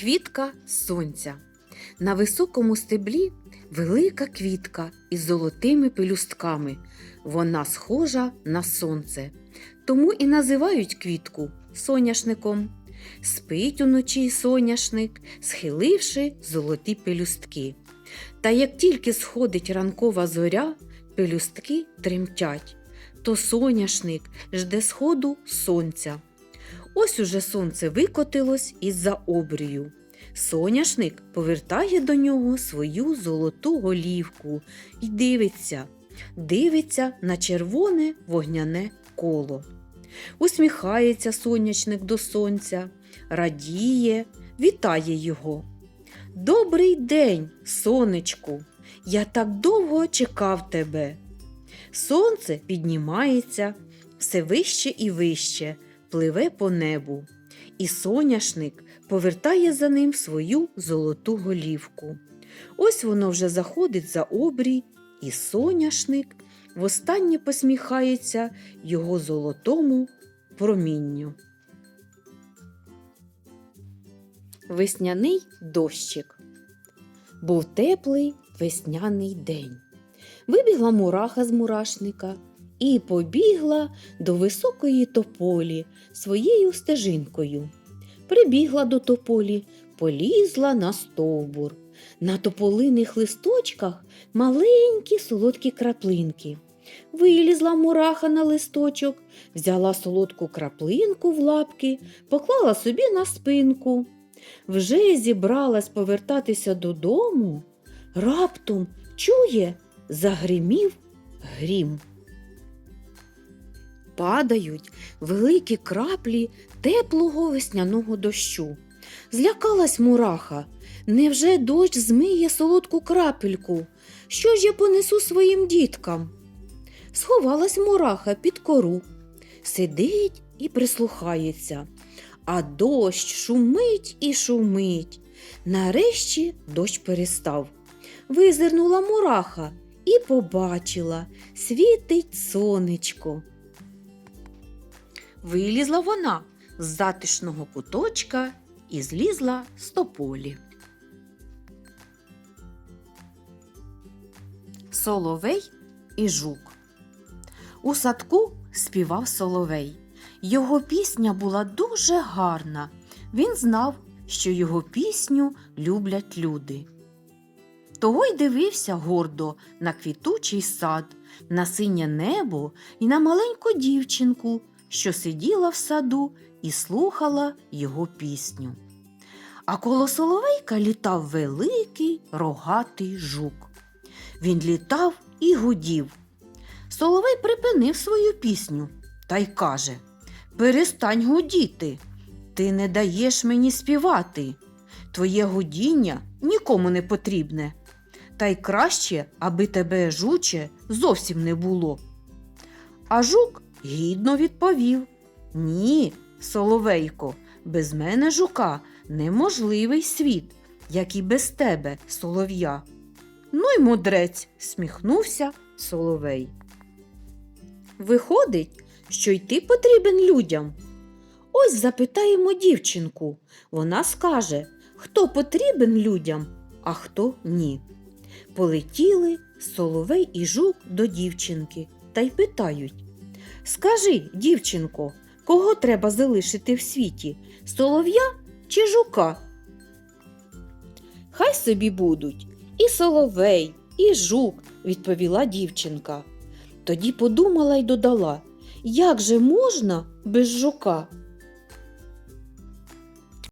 Квітка сонця. На високому стеблі велика квітка із золотими пелюстками. Вона схожа на сонце. Тому і називають квітку соняшником. Спить уночі соняшник, схиливши золоті пелюстки. Та як тільки сходить ранкова зоря, пелюстки тремтять, то соняшник жде сходу сонця. Ось уже сонце викотилось із-за обрію. Соняшник повертає до нього свою золоту голівку і дивиться, дивиться на червоне вогняне коло. Усміхається сонячник до сонця, радіє, вітає його. Добрий день, сонечку! Я так довго чекав тебе. Сонце піднімається все вище і вище, пливе по небу, і соняшник повертає за ним свою золоту голівку. Ось воно вже заходить за обрій, і соняшник востаннє посміхається його золотому промінню. Весняний дощик. Був теплий весняний день. Вибігла мураха з мурашника і побігла до високої тополі своєю стежинкою. Прибігла до тополі, полізла на стовбур. На тополиних листочках маленькі солодкі краплинки. Вилізла мураха на листочок, взяла солодку краплинку в лапки, поклала собі на спинку. Вже зібралась повертатися додому, раптом чує, загримів грім. Падають великі краплі теплого весняного дощу. Злякалась мураха. Невже дощ змиє солодку крапельку? Що ж я понесу своїм діткам? Сховалась мураха під кору, сидить і прислухається, а дощ шумить і шумить. Нарешті дощ перестав. Визирнула мураха і побачила світить сонечко. Вилізла вона з затишного куточка і злізла з тополі. Соловей і жук. У садку співав соловей. Його пісня була дуже гарна. Він знав, що його пісню люблять люди. Того й дивився гордо на квітучий сад, на синє небо і на маленьку дівчинку, що сиділа в саду і слухала його пісню. А коло соловейка літав великий рогатий жук. Він літав і гудів. Соловей припинив свою пісню та й каже Перестань гудіти, ти не даєш мені співати. Твоє гудіння нікому не потрібне. Та й краще, аби тебе жуче зовсім не було. А жук гідно відповів Ні, соловейко, без мене жука неможливий світ, як і без тебе, солов'я. Ну й мудрець, сміхнувся соловей. Виходить, що й ти потрібен людям. Ось запитаємо дівчинку. Вона скаже, хто потрібен людям, а хто ні. Полетіли соловей і жук до дівчинки та й питають Скажи, дівчинко, кого треба залишити в світі солов'я чи жука? Хай собі будуть і соловей, і жук, відповіла дівчинка. Тоді подумала й додала, як же можна без жука?